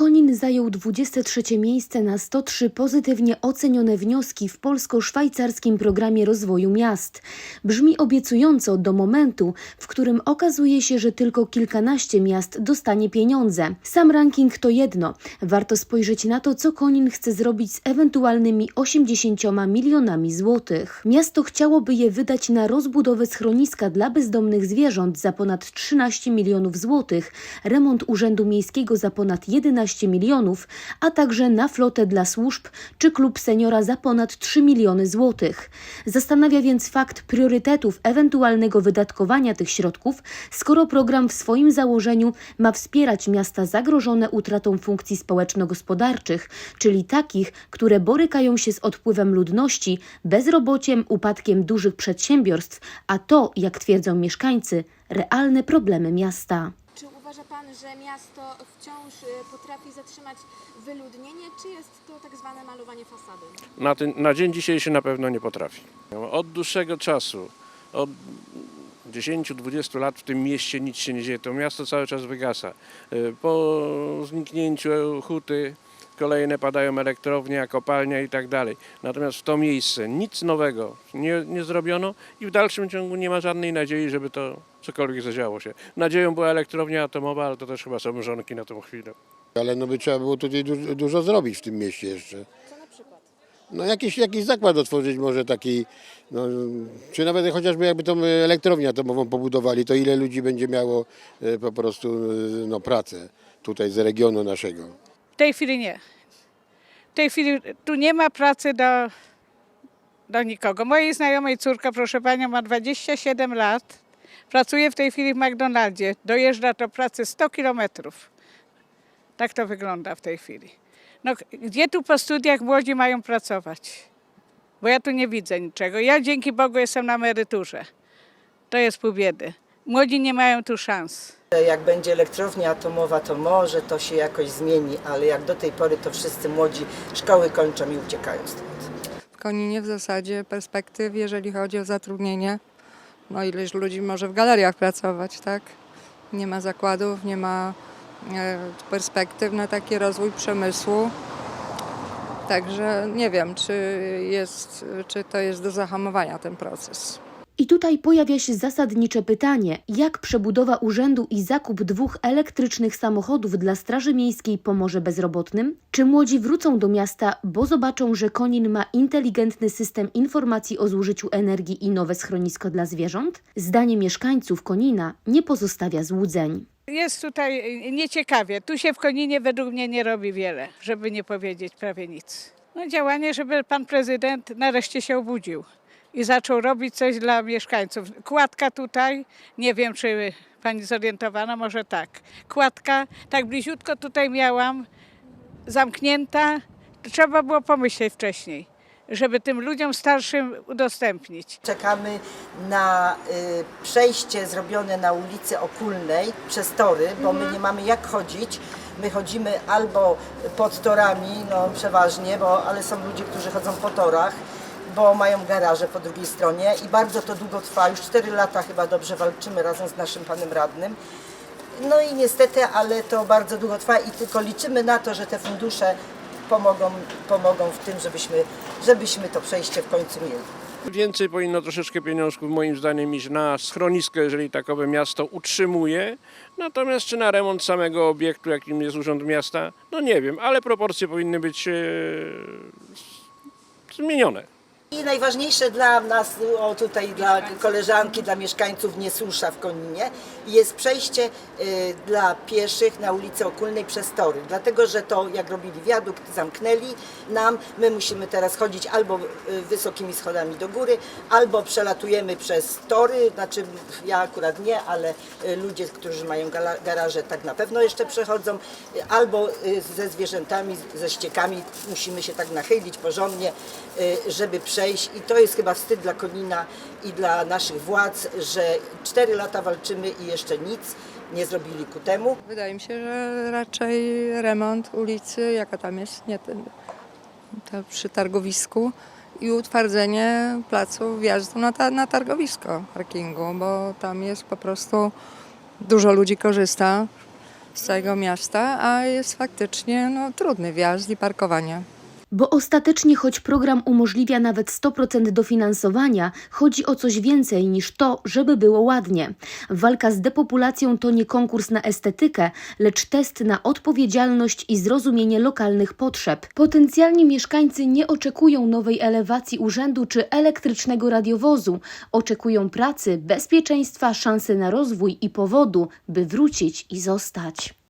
Konin zajął 23 miejsce na 103 pozytywnie ocenione wnioski w polsko-szwajcarskim programie rozwoju miast. Brzmi obiecująco do momentu, w którym okazuje się, że tylko kilkanaście miast dostanie pieniądze. Sam ranking to jedno. Warto spojrzeć na to, co Konin chce zrobić z ewentualnymi 80 milionami złotych. Miasto chciałoby je wydać na rozbudowę schroniska dla bezdomnych zwierząt za ponad 13 milionów złotych, remont Urzędu Miejskiego za ponad 11 milionów, a także na flotę dla służb czy klub seniora za ponad 3 miliony złotych. Zastanawia więc fakt priorytetów ewentualnego wydatkowania tych środków, skoro program w swoim założeniu ma wspierać miasta zagrożone utratą funkcji społeczno-gospodarczych, czyli takich, które borykają się z odpływem ludności, bezrobociem, upadkiem dużych przedsiębiorstw, a to, jak twierdzą mieszkańcy, realne problemy miasta. Uważa Pan, że miasto wciąż y, potrafi zatrzymać wyludnienie, czy jest to tak zwane malowanie fasady? Na, ten, na dzień dzisiejszy na pewno nie potrafi. Od dłuższego czasu, od 10-20 lat w tym mieście nic się nie dzieje. To miasto cały czas wygasa. Y, Po zniknięciu huty kolejne padają elektrownie, kopalnia i tak dalej. Natomiast w to miejsce nic nowego nie, nie zrobiono i w dalszym ciągu nie ma żadnej nadziei, żeby to cokolwiek zadziało się. Nadzieją była elektrownia atomowa, ale to też chyba są mrzonki na tą chwilę. Ale no by trzeba było tutaj dużo, dużo zrobić w tym mieście jeszcze. Co na przykład? No jakiś, jakiś zakład otworzyć może taki, no, czy nawet chociażby jakby tą elektrownię atomową pobudowali, to ile ludzi będzie miało e, po prostu e, no, pracę tutaj z regionu naszego. Tej chwili nie. W tej chwili tu nie ma pracy do, do nikogo. Mojej znajomej córka, proszę panią, ma 27 lat. Pracuje w tej chwili w McDonaldzie. Dojeżdża do pracy 100 kilometrów. Tak to wygląda w tej chwili. No, gdzie tu po studiach młodzi mają pracować? Bo ja tu nie widzę niczego. Ja dzięki Bogu jestem na emeryturze. To jest pół biedy. Młodzi nie mają tu szans. Jak będzie elektrownia atomowa, to może to się jakoś zmieni, ale jak do tej pory to wszyscy młodzi szkoły kończą i uciekają stąd. w Koninie w zasadzie perspektyw, jeżeli chodzi o zatrudnienie. No ileś ludzi może w galeriach pracować, tak? Nie ma zakładów, nie ma e, perspektyw na taki rozwój przemysłu. Także nie wiem, czy, jest, czy to jest do zahamowania ten proces. I tutaj pojawia się zasadnicze pytanie, jak przebudowa urzędu i zakup dwóch elektrycznych samochodów dla Straży Miejskiej pomoże bezrobotnym? Czy młodzi wrócą do miasta, bo zobaczą, że Konin ma inteligentny system informacji o zużyciu energii i nowe schronisko dla zwierząt? Zdanie mieszkańców Konina nie pozostawia złudzeń. Jest tutaj nieciekawie. Tu się w Koninie według mnie nie robi wiele, żeby nie powiedzieć prawie nic. No działanie, żeby pan prezydent nareszcie się obudził i zaczął robić coś dla mieszkańców. Kładka tutaj, nie wiem czy pani zorientowana, może tak. Kładka, tak bliziutko tutaj miałam, zamknięta. Trzeba było pomyśleć wcześniej, żeby tym ludziom starszym udostępnić. Czekamy na y, przejście zrobione na ulicy Okulnej przez tory, bo my nie mamy jak chodzić. My chodzimy albo pod torami, no przeważnie, bo, ale są ludzie, którzy chodzą po torach, bo mają garaże po drugiej stronie i bardzo to długo trwa. Już 4 lata chyba dobrze walczymy razem z naszym panem radnym. No i niestety, ale to bardzo długo trwa i tylko liczymy na to, że te fundusze pomogą, pomogą w tym, żebyśmy, żebyśmy to przejście w końcu mieli. Więcej powinno troszeczkę pieniążków moim zdaniem iść na schronisko, jeżeli takowe miasto utrzymuje. Natomiast czy na remont samego obiektu, jakim jest Urząd Miasta, no nie wiem, ale proporcje powinny być e, zmienione. I najważniejsze dla nas, o tutaj dla koleżanki, dla mieszkańców Niesusza w Koninie, jest przejście y, dla pieszych na ulicy Okulnej przez tory. Dlatego, że to jak robili wiadukt, zamknęli nam, my musimy teraz chodzić albo y, wysokimi schodami do góry, albo przelatujemy przez tory, znaczy ja akurat nie, ale y, ludzie, którzy mają garaże tak na pewno jeszcze przechodzą, albo ze zwierzętami, ze ściekami musimy się tak nachylić porządnie, żeby przejść i to jest chyba wstyd dla Konina i dla naszych władz, że 4 lata walczymy i jeszcze nic nie zrobili ku temu. Wydaje mi się, że raczej remont ulicy, jaka tam jest, nie ten, to przy targowisku i utwardzenie placu wjazdu na, ta, na targowisko parkingu, bo tam jest po prostu dużo ludzi korzysta z całego miasta, a jest faktycznie no, trudny wjazd i parkowanie. Bo ostatecznie, choć program umożliwia nawet 100% dofinansowania, chodzi o coś więcej niż to, żeby było ładnie. Walka z depopulacją to nie konkurs na estetykę, lecz test na odpowiedzialność i zrozumienie lokalnych potrzeb. Potencjalni mieszkańcy nie oczekują nowej elewacji urzędu czy elektrycznego radiowozu. Oczekują pracy, bezpieczeństwa, szansy na rozwój i powodu, by wrócić i zostać.